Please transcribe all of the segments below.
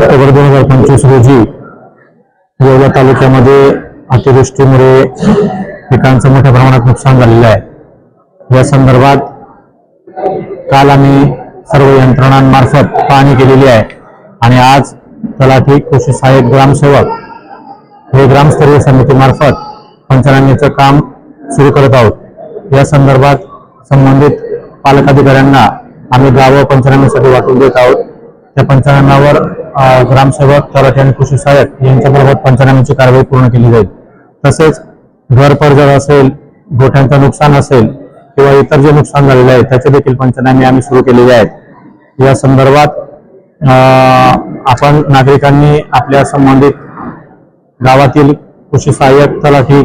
October दोन हजार पंचवीस रोजी येवला तालुक्यामध्ये अतिवृष्टीमुळे पिकांचं मोठ्या प्रमाणात नुकसान झालेलं आहे. या संदर्भात काल आम्ही सर्व यंत्रणांमार्फत पाहणी केलेली आहे आणि आज तलाठी कृषी सहाय्यक ग्रामसेवक हे ग्रामस्तरीय समितीमार्फत पंचनाम्याचं काम सुरू करत आहोत. या संदर्भात संबंधित पालकाधिकाऱ्यांना आम्ही गावं पंचनाम्यासाठी वाटून देत आहोत. त्या पंचनाम्यावर ग्रामसेवक तलाठी आणि कृषी सहाय्यक यांच्याबरोबर पंचनाम्याची कारवाई पूर्ण केली जाईल. तसेच घर जर असेल गोठ्यांचं नुकसान असेल किंवा इतर जे नुकसान झालेले आहे त्याचे देखील पंचनामे आम्ही सुरू केलेले आहेत. या संदर्भात आपण नागरिकांनी आपल्या संबंधित गावातील कृषी सहाय्यक तलाठी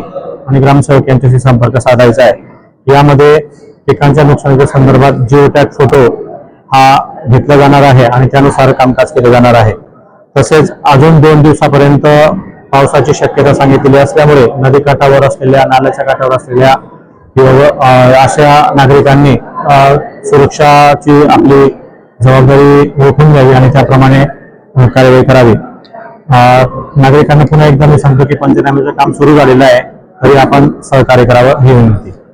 आणि ग्रामसेवक यांच्याशी संपर्क साधायचा आहे. यामध्ये पिकांच्या नुकसानीच्या संदर्भात जिओ टॅग फोटो हा घेतला जाणार आहे आणि त्यानुसार कामकाज केलं जाणार आहे. तसेच अजून दोन दिवसापर्यंत पावसाची शक्यता सांगितलेली असल्यामुळे नदीकाठावर असलेल्या नाल्याच्या काठावर असलेल्या किंवा अशा नागरिकांनी सुरक्षाची आपली जबाबदारी ओळखून घ्यावी आणि त्याप्रमाणे कार्यवाही करावी. नागरिकांना पुन्हा एकदा मी सांगतो की पंचनाम्याचं काम सुरू झालेलं आहे तरी आपण सहकार्य करावं ही विनंती.